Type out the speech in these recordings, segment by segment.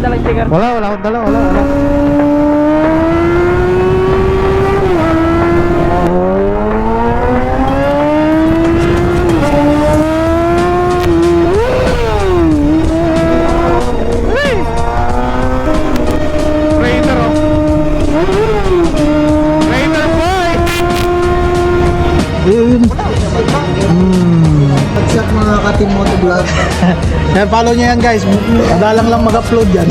dalang sticker. Wala, wala akong dala, wala, wala. Mga ka-team motovlog? Yan, follow nyo yan guys. Madalang lang mag-upload yan.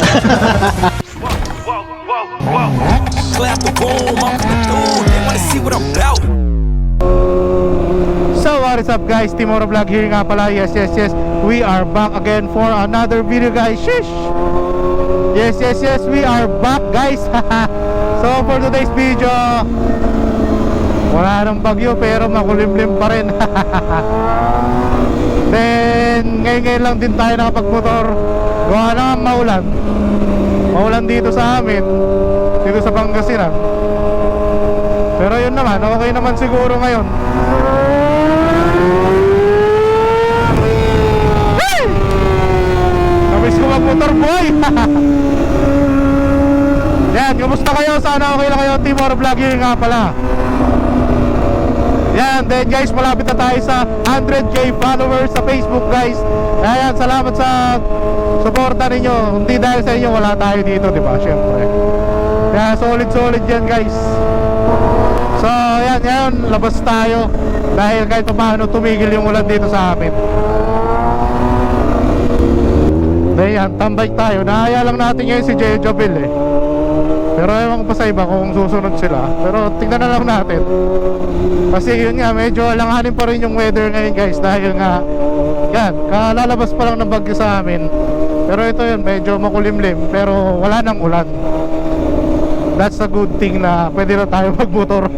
So what is up guys, Timoro Vlog here nga pala Yes, yes, yes, we are back again for another video guys Shish! Yes, yes, yes, we are back guys So for today's video Wala nang bagyo pero makulimlim pa rin Then ngayon-ngayon lang din tayo nakapagmotor Gawa na maulan Maulan dito sa amin Dito sa Pangasinan Pero yun naman, okay naman siguro ngayon Hey! Namiss ko magmotor boy! Yan, kumusta kayo? Sana okay lang kayo. Timor Vlogging nga pala. Yan, then guys, malapit na tayo sa 100k followers sa Facebook guys. Kaya yan, salamat sa suporta ninyo. Hindi dahil sa inyo, wala tayo dito, di ba? Siyempre. Kaya solid solid yan guys. So, yan, yan, labas tayo. Dahil kahit pa paano tumigil yung ulan dito sa amin. Dahil yan, tambay tayo. Nahaya lang natin ngayon si Jay Jobel eh. Pero ewan ko pa sa iba kung susunod sila. Pero tingnan na lang natin. Kasi yun nga, medyo alanganin pa rin yung weather ngayon guys. Dahil nga, yan, kalalabas pa lang ng bagyo sa amin. Pero ito yun, medyo makulimlim. Pero wala nang ulan. That's a good thing na pwede na tayo magmotor.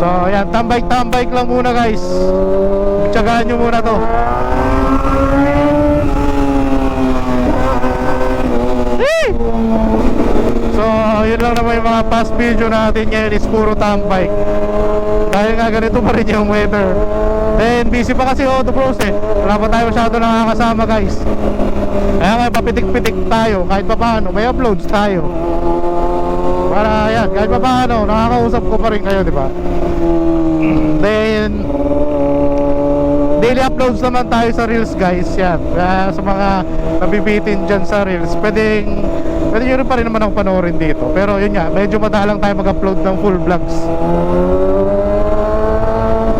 so, yan, tambay-tambay lang muna guys. Tsagaan nyo muna to. Hey! So, yun lang naman yung mga past video natin ngayon is puro tambay. Dahil nga ganito pa rin yung weather. Then, busy pa kasi Auto Bros eh. Wala pa tayo masyado nakakasama guys. Kaya nga, papitik-pitik tayo kahit pa paano. May uploads tayo. Para yan, kahit pa paano, nakakausap ko pa rin kayo, di ba? Then, daily uploads naman tayo sa Reels guys. Yan. Kaya sa mga nabibitin dyan sa Reels pwedeng pwede nyo rin pa rin naman ako panoorin dito. Pero yun nga medyo madalang tayo mag-upload ng full vlogs.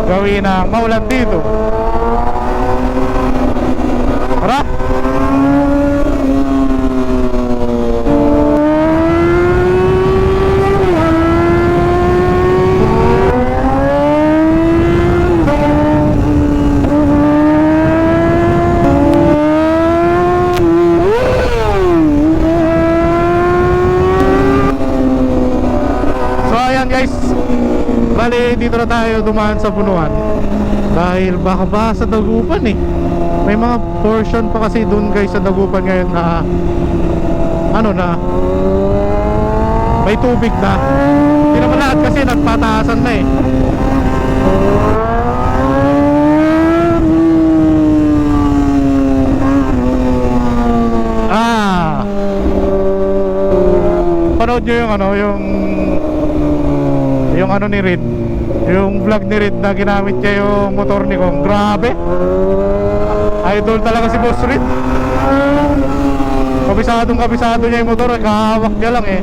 Gawin na maulan dito. Tara So ayan guys Bali dito na tayo dumaan sa punuan. Dahil baka ba sa dagupan eh. May mga portion pa kasi dun guys sa dagupan ngayon na Ano na May tubig na. Hindi naman lahat kasi nagpataasan na eh. Ah! Panood nyo yung ano yung yung ano ni Red yung vlog ni Red na ginamit niya yung motor ni Kong. Grabe. Idol talaga si Boss Red. Kabisadong kabisado niya yung motor. Kahawak niya lang eh.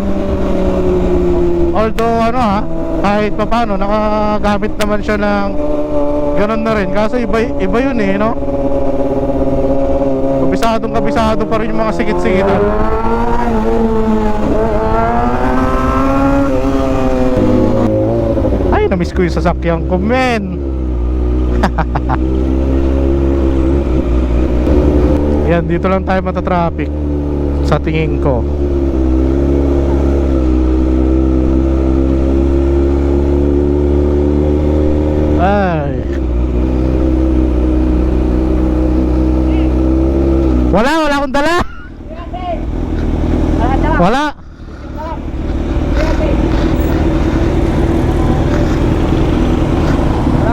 Although ano ha kahit papano nakagamit naman siya ng ganun na rin. Kaso iba, iba yun eh no? Kabisadong kabisado pa rin yung mga sigit-sigitan Ay, namiss ko yung sasakyan ko, men. Yan, dito lang tayo matatraffic sa tingin ko. Ay. Wala, wala akong dala. Wala.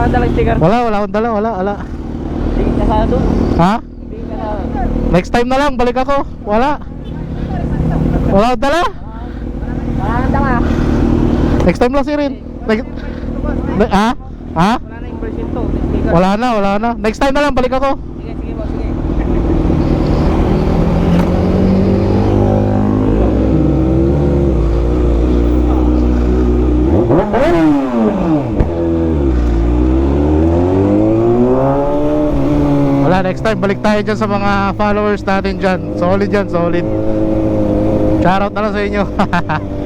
Wala dalang sticker. Wala, wala akong dala, wala, wala. Tingin ka sana doon. Ha? Tingin ka na. Next time na lang, balik ako. Wala. Wala akong dala. Nakakanta ka. Next time lang si Rin. Next... Ne- ha? Ha? Wala na yung version 2. Speaker. Wala na, wala na. Next time na lang, balik ako. Time, balik tayo dyan sa mga followers natin dyan. Solid dyan, solid. Shoutout na lang sa inyo.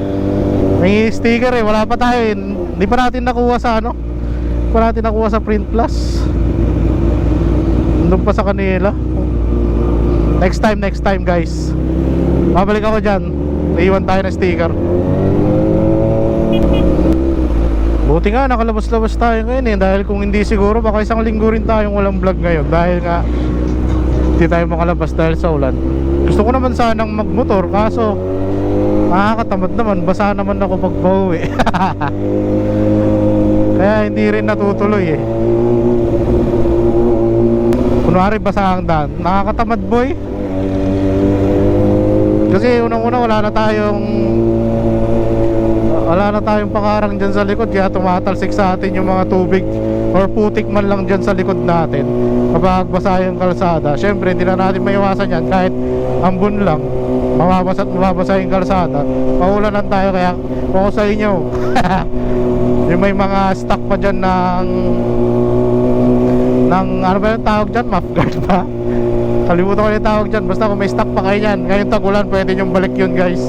May sticker eh, wala pa tayo eh. Hindi pa natin nakuha sa ano? Hindi pa natin nakuha sa Print Plus. Nandun pa sa kanila. Next time, next time guys. Babalik ako dyan. Naiwan tayo ng sticker. Buti nga nakalabas-labas tayo ngayon eh Dahil kung hindi siguro baka isang linggo rin tayong walang vlog ngayon Dahil nga Hindi tayo makalabas dahil sa ulan. Gusto ko naman sanang magmotor Kaso Nakakatamad naman. Basa naman ako pag pauwi Kaya hindi rin natutuloy eh. Kunwari basa ang daan. Nakakatamad boy. Kasi unang-una wala na tayong wala na tayong pakarang dyan sa likod. Kaya tumatalsik sa atin yung mga tubig or putik man lang dyan sa likod natin kapag basa yung kalsada. Syempre hindi na natin maiwasan yan. Kahit ambon lang mababasa at mababasa yung kalsada. Maulanan tayo kaya ako sa inyo yung may mga stock pa dyan ng ng ano ba yung tawag dyan? Mapguard ba? Kalimutan ko yung tawag dyan. Basta kung may stock pa kayo dyan ngayong tagulan pwede nyo balik yun guys.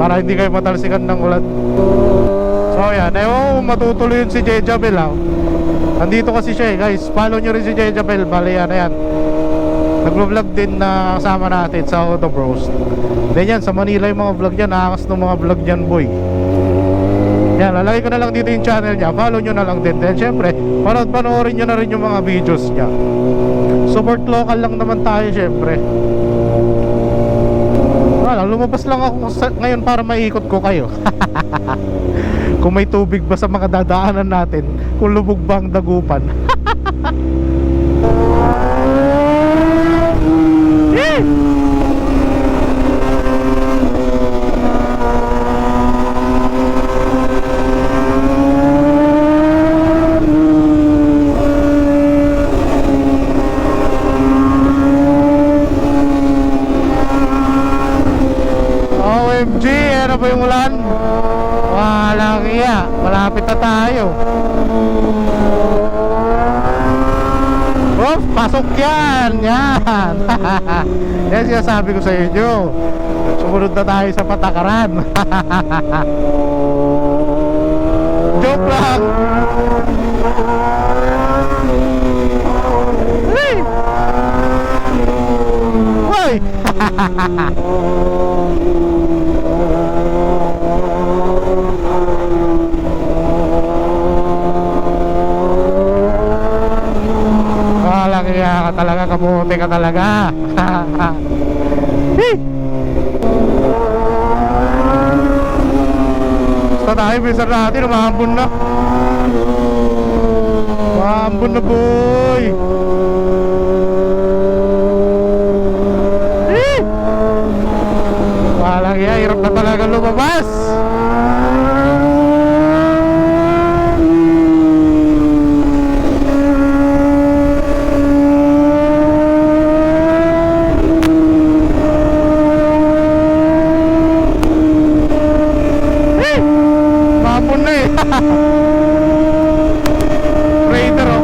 Para hindi kayo matalsikan ng ulan. So yan. Ewan ko matutuloy yun si Jejabel ha nandito kasi siya eh guys. Follow nyo rin si Jejabel bali yan yan. Naglo-vlog din na kasama natin sa Auto Bros. Then yan sa Manila yung mga vlog yan. Nakakas ng mga vlog yan boy. Yan lalagay ko na lang dito yung channel niya. Follow nyo na lang din. Then syempre panoorin nyo na rin yung mga videos niya. Support local lang naman tayo syempre. Wala, lumabas lang ako ngayon para maikot ko kayo. kung may tubig ba sa mga dadaanan natin, kung lubog ba ang dagupan. Eh! OMG, ano ba yung ulan? Walang iya, malapit na tayo. Oh, pasok yan! Yan! yan sinasabi ko sa inyo. Sumunod na tayo sa patakaran. Joke lang! Hey! Hoy! Walang iya ka kabuti ka talaga. Hey! Basta tayo, bisa natin, umahambon na. Umahambon na, boy. Eh! Walang iya, hirap na talaga lumabas. Eh! Umahambon na eh. Raider oh.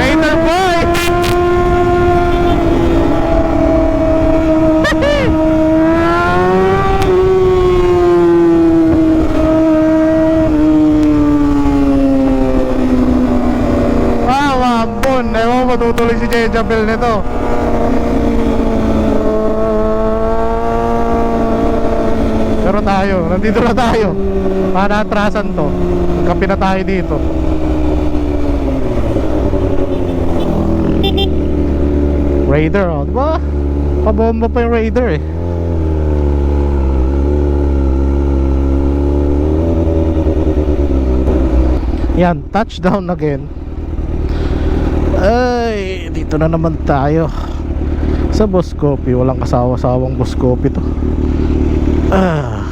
Raider boy! Wow, ambon. Ewan ko Jejabel nito. Pero tayo, nandito na tayo. Para atrasan to. Kapi na tayo dito. Raider, oh. Diba? Pabomba pa yung Raider eh. Yan, touchdown again. Ay, dito na naman tayo sa Boss. Walang kasawa-sawang Boss to. Ah.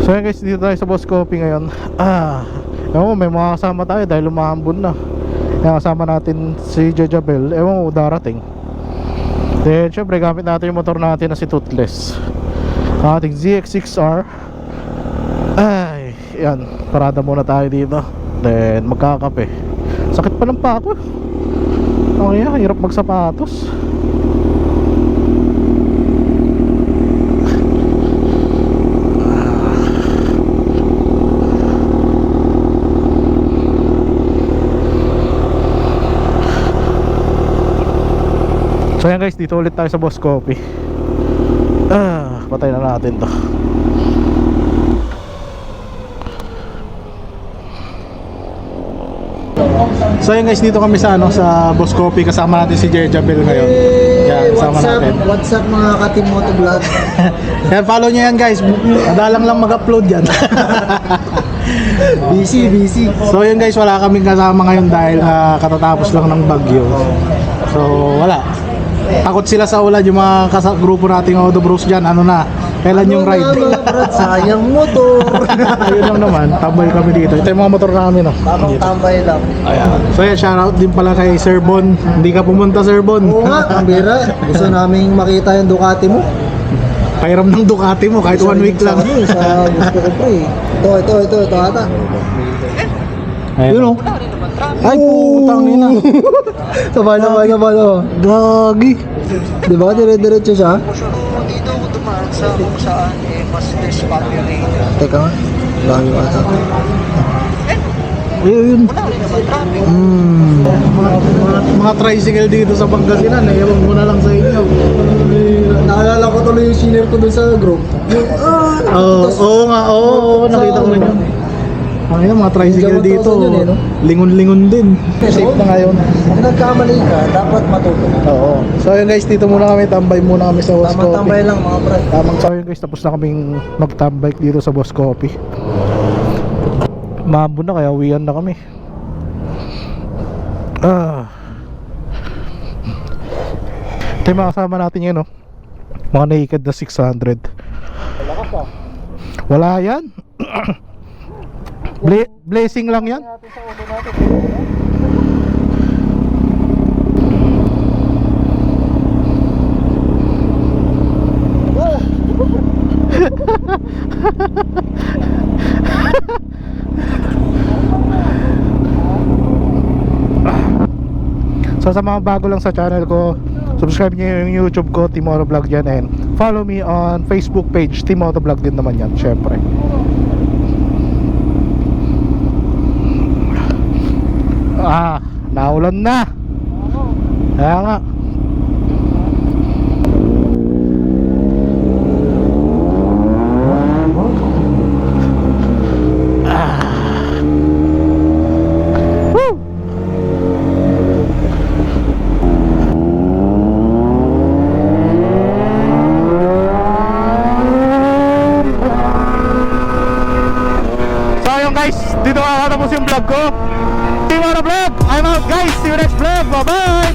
So yun guys, dito tayo sa Boss ngayon. Ah. Ewan may mga kasama tayo dahil lumahambon na. Yung kasama natin si Jejabel. Ewan ko, darating. Then, syempre, gamit natin yung motor natin na si Toothless. Ating ZX6R. Yan. Parada muna tayo dito. Then, magkakape. Sakit pa ng pa ako. Okay, ah, hirap magsapatos. So yan guys, dito ulit tayo sa Boss Coffee. Ah, patay na natin to. So yun guys, dito kami sa ano sa Boss Coffee kasama natin si Jejabel ngayon. Yan, kasama what's up, natin. what's up mga ka-team Moto Vlog? Yan, follow nyo yan guys. Madalang lang mag-upload yan. busy, busy. so yun guys, wala kaming kasama ngayon dahil ah, katatapos lang ng bagyo. So wala. Takot sila sa ulan yung mga grupo nating Auto Bros dyan. Ano na, kailan yung Ano ride? sayang motor. Ayun lang naman, tambay kami dito. Ito yung mga motor namin. Oh. Tamang tambay lang. Ayan. So yan, shoutout din pala kay Sir Bon. Hindi ka pumunta Sir Bon. Oo nga, ang bira. Gusto naming makita yung Ducati mo. Pairam ng Ducati mo kahit one week lang. Sa, ano, gusto ko pa eh. Ito, ito, ito, ito ata. Ayun oh. Ay, putang ina. Sabay na, sabay na, sabay na. Gagi. Di ba? Dire-diretso siya? Sa kung saan eh, mas less populated. Teka nga. Layo ata. Ayun. Wala rin naman traffic. Mm. Mga, mga, mga tricycle dito sa Pangasinan, eh. ewan ko na lang sa inyo. Naalala ko tuloy yung senior ko dun sa group. Ah, Oo, oo nga, oo, oo, nakita ko na yun. Ang ina, mga tricycle Hindi dito, yun eh, no? lingon-lingon din. Safe na ngayon. Kung nagkamali ka, dapat matuto. Oo. So yun guys, dito muna kami, tambay muna kami sa Boss Tamang tambay Coffee. lang mga brad. Tamang so yun guys, tapos na kaming magtambay dito sa Boss Coffee. Maambon na kaya uwian na kami. Ah. Ito yung mga kasama natin yun, no? Mga naked na 600. Wala yan. Bla- blessing lang yan. So sa mga bago lang sa channel ko, subscribe niyo yung YouTube ko, Timoto Vlog yan and follow me on Facebook page, Timoto Vlog din naman yan, syempre. Ah, naulan na. Kaya nga. বাবা